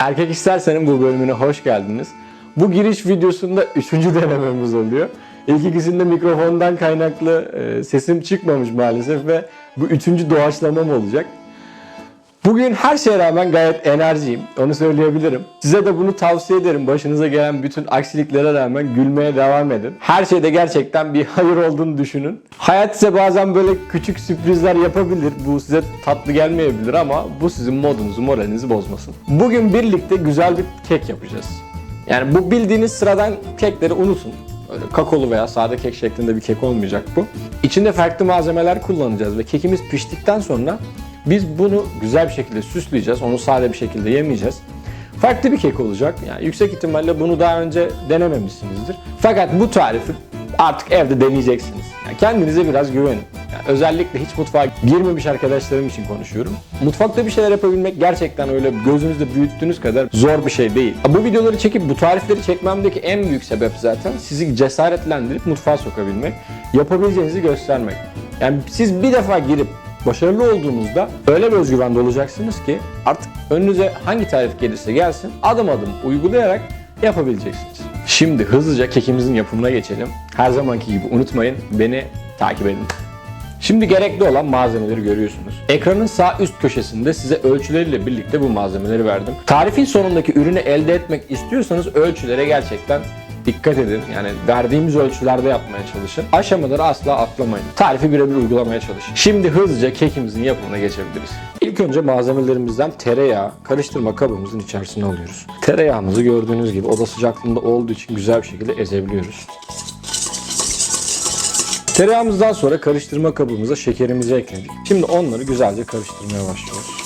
Erkek İstersen'in bu bölümüne hoş geldiniz. Bu giriş videosunda üçüncü denememiz oluyor. İlk ikisinde mikrofondan kaynaklı e, sesim çıkmamış maalesef ve bu üçüncü doğaçlamam olacak. Bugün her şeye rağmen gayet enerjiyim. Onu söyleyebilirim. Size de bunu tavsiye ederim. Başınıza gelen bütün aksiliklere rağmen gülmeye devam edin. Her şeyde gerçekten bir hayır olduğunu düşünün. Hayat size bazen böyle küçük sürprizler yapabilir. Bu size tatlı gelmeyebilir ama bu sizin modunuzu, moralinizi bozmasın. Bugün birlikte güzel bir kek yapacağız. Yani bu bildiğiniz sıradan kekleri unutun. Öyle kakaolu veya sade kek şeklinde bir kek olmayacak bu. İçinde farklı malzemeler kullanacağız ve kekimiz piştikten sonra biz bunu güzel bir şekilde süsleyeceğiz. Onu sade bir şekilde yemeyeceğiz. Farklı bir kek olacak. Yani yüksek ihtimalle bunu daha önce denememişsinizdir. Fakat bu tarifi artık evde deneyeceksiniz. Yani kendinize biraz güvenin. Yani özellikle hiç mutfağa girmemiş arkadaşlarım için konuşuyorum. Mutfakta bir şeyler yapabilmek gerçekten öyle gözünüzde büyüttüğünüz kadar zor bir şey değil. Bu videoları çekip bu tarifleri çekmemdeki en büyük sebep zaten sizi cesaretlendirip mutfağa sokabilmek, yapabileceğinizi göstermek. Yani siz bir defa girip başarılı olduğunuzda öyle bir özgüvende olacaksınız ki artık önünüze hangi tarif gelirse gelsin adım adım uygulayarak yapabileceksiniz. Şimdi hızlıca kekimizin yapımına geçelim. Her zamanki gibi unutmayın beni takip edin. Şimdi gerekli olan malzemeleri görüyorsunuz. Ekranın sağ üst köşesinde size ölçüleriyle birlikte bu malzemeleri verdim. Tarifin sonundaki ürünü elde etmek istiyorsanız ölçülere gerçekten dikkat edin. Yani verdiğimiz ölçülerde yapmaya çalışın. Aşamaları asla atlamayın. Tarifi birebir uygulamaya çalışın. Şimdi hızlıca kekimizin yapımına geçebiliriz. İlk önce malzemelerimizden tereyağı karıştırma kabımızın içerisine alıyoruz. Tereyağımızı gördüğünüz gibi oda sıcaklığında olduğu için güzel bir şekilde ezebiliyoruz. Tereyağımızdan sonra karıştırma kabımıza şekerimizi ekledik. Şimdi onları güzelce karıştırmaya başlıyoruz.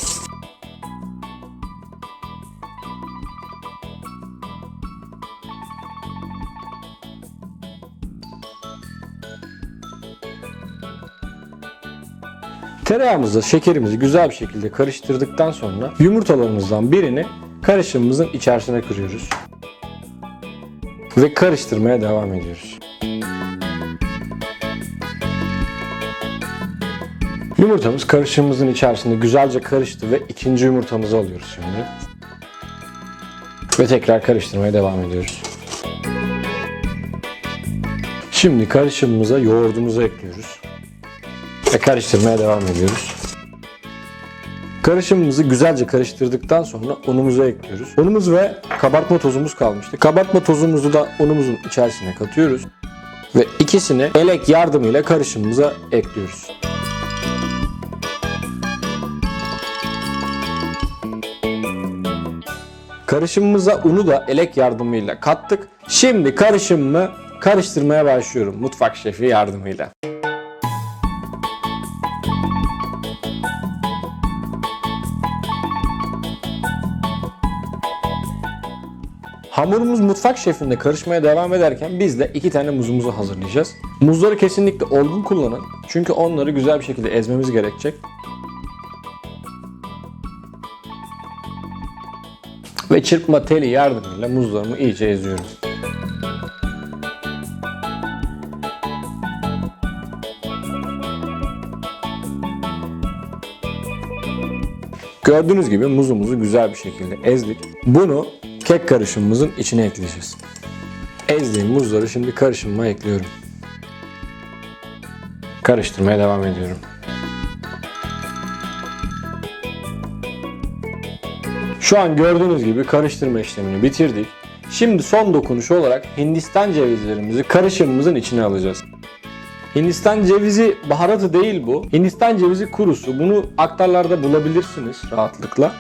Tereyağımızla şekerimizi güzel bir şekilde karıştırdıktan sonra yumurtalarımızdan birini karışımımızın içerisine kırıyoruz. Ve karıştırmaya devam ediyoruz. Yumurtamız karışımımızın içerisinde güzelce karıştı ve ikinci yumurtamızı alıyoruz şimdi. Ve tekrar karıştırmaya devam ediyoruz. Şimdi karışımımıza yoğurdumuzu ekliyoruz. Ve karıştırmaya devam ediyoruz. Karışımımızı güzelce karıştırdıktan sonra unumuzu ekliyoruz. Unumuz ve kabartma tozumuz kalmıştı. Kabartma tozumuzu da unumuzun içerisine katıyoruz. Ve ikisini elek yardımıyla karışımımıza ekliyoruz. Karışımımıza unu da elek yardımıyla kattık. Şimdi karışımımı karıştırmaya başlıyorum mutfak şefi yardımıyla. Hamurumuz mutfak şefinde karışmaya devam ederken biz de iki tane muzumuzu hazırlayacağız. Muzları kesinlikle olgun kullanın. Çünkü onları güzel bir şekilde ezmemiz gerekecek. Ve çırpma teli yardımıyla muzlarımı iyice eziyorum. Gördüğünüz gibi muzumuzu güzel bir şekilde ezdik. Bunu kek karışımımızın içine ekleyeceğiz. Ezdiğim muzları şimdi karışımıma ekliyorum. Karıştırmaya devam ediyorum. Şu an gördüğünüz gibi karıştırma işlemini bitirdik. Şimdi son dokunuş olarak Hindistan cevizlerimizi karışımımızın içine alacağız. Hindistan cevizi baharatı değil bu. Hindistan cevizi kurusu. Bunu aktarlarda bulabilirsiniz rahatlıkla.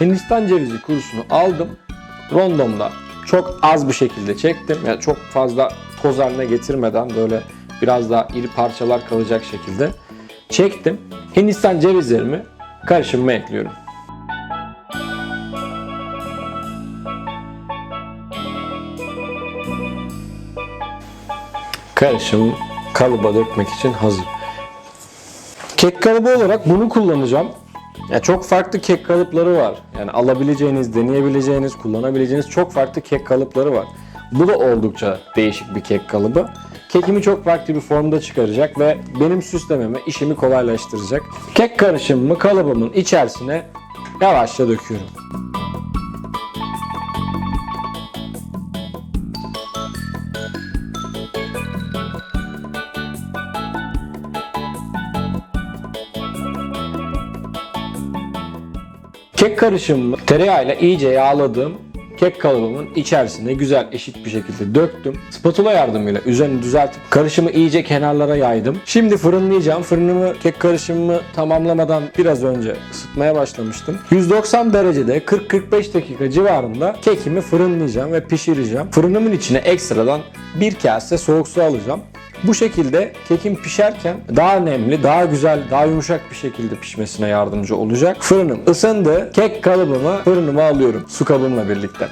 Hindistan cevizi kurusunu aldım. Rondomda çok az bir şekilde çektim. Yani çok fazla toz haline getirmeden böyle biraz daha iri parçalar kalacak şekilde çektim. Hindistan cevizlerimi karışımıma ekliyorum. Karışım kalıba dökmek için hazır. Kek kalıbı olarak bunu kullanacağım. Ya çok farklı kek kalıpları var. Yani alabileceğiniz, deneyebileceğiniz, kullanabileceğiniz çok farklı kek kalıpları var. Bu da oldukça değişik bir kek kalıbı. Kekimi çok farklı bir formda çıkaracak ve benim süslememe işimi kolaylaştıracak. Kek karışımımı kalıbımın içerisine yavaşça döküyorum. Kek karışımımı tereyağıyla iyice yağladığım kek kalıbımın içerisine güzel eşit bir şekilde döktüm. Spatula yardımıyla üzerini düzeltip karışımı iyice kenarlara yaydım. Şimdi fırınlayacağım. Fırınımı kek karışımımı tamamlamadan biraz önce ısıtmaya başlamıştım. 190 derecede 40-45 dakika civarında kekimi fırınlayacağım ve pişireceğim. Fırınımın içine ekstradan bir kase soğuk su alacağım. Bu şekilde kekim pişerken daha nemli, daha güzel, daha yumuşak bir şekilde pişmesine yardımcı olacak. Fırınım ısındı. Kek kalıbımı fırınıma alıyorum su kabımla birlikte.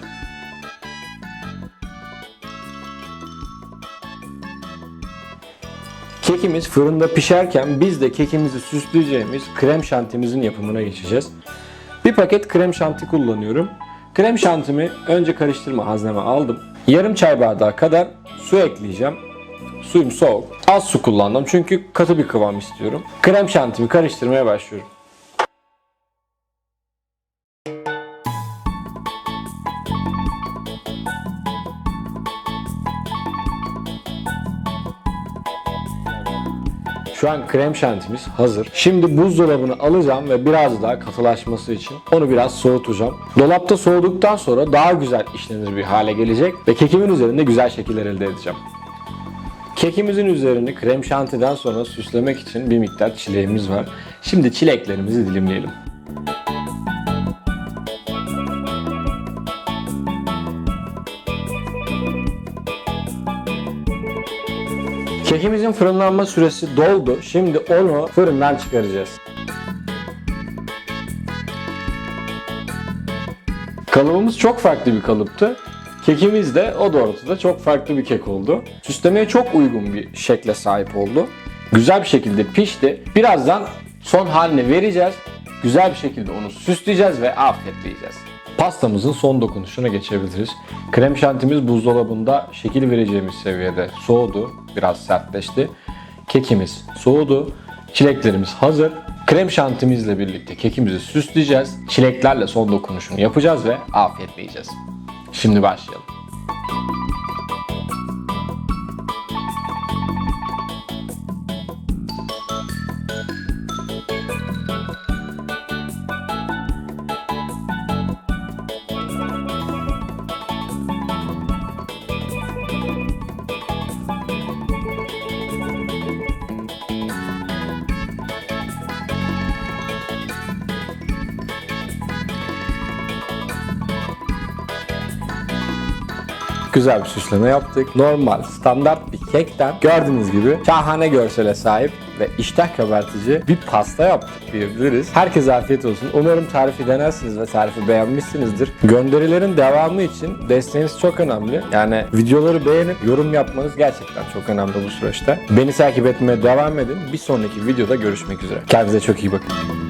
Kekimiz fırında pişerken biz de kekimizi süsleyeceğimiz krem şantimizin yapımına geçeceğiz. Bir paket krem şanti kullanıyorum. Krem şantimi önce karıştırma hazneme aldım. Yarım çay bardağı kadar su ekleyeceğim. Suyum soğuk. Az su kullandım çünkü katı bir kıvam istiyorum. Krem şantimi karıştırmaya başlıyorum. Şu an krem şantimiz hazır. Şimdi buzdolabını alacağım ve biraz daha katılaşması için onu biraz soğutacağım. Dolapta soğuduktan sonra daha güzel işlenir bir hale gelecek ve kekimin üzerinde güzel şekiller elde edeceğim. Kekimizin üzerini krem şantiden sonra süslemek için bir miktar çileğimiz var. Şimdi çileklerimizi dilimleyelim. Kekimizin fırınlanma süresi doldu. Şimdi onu fırından çıkaracağız. Kalıbımız çok farklı bir kalıptı. Kekimiz de o doğrultuda çok farklı bir kek oldu. Süslemeye çok uygun bir şekle sahip oldu. Güzel bir şekilde pişti. Birazdan son haline vereceğiz. Güzel bir şekilde onu süsleyeceğiz ve afiyetle yiyeceğiz. Pastamızın son dokunuşuna geçebiliriz. Krem şantimiz buzdolabında şekil vereceğimiz seviyede soğudu. Biraz sertleşti. Kekimiz soğudu. Çileklerimiz hazır. Krem şantimizle birlikte kekimizi süsleyeceğiz. Çileklerle son dokunuşunu yapacağız ve afiyetle yiyeceğiz. Şimdi başlayalım. Güzel bir süsleme yaptık. Normal, standart bir kekten gördüğünüz gibi şahane görsele sahip ve iştah kabartıcı bir pasta yaptık diyebiliriz. Herkese afiyet olsun. Umarım tarifi denersiniz ve tarifi beğenmişsinizdir. Gönderilerin devamı için desteğiniz çok önemli. Yani videoları beğenip yorum yapmanız gerçekten çok önemli bu süreçte. Beni takip etmeye devam edin. Bir sonraki videoda görüşmek üzere. Kendinize çok iyi bakın.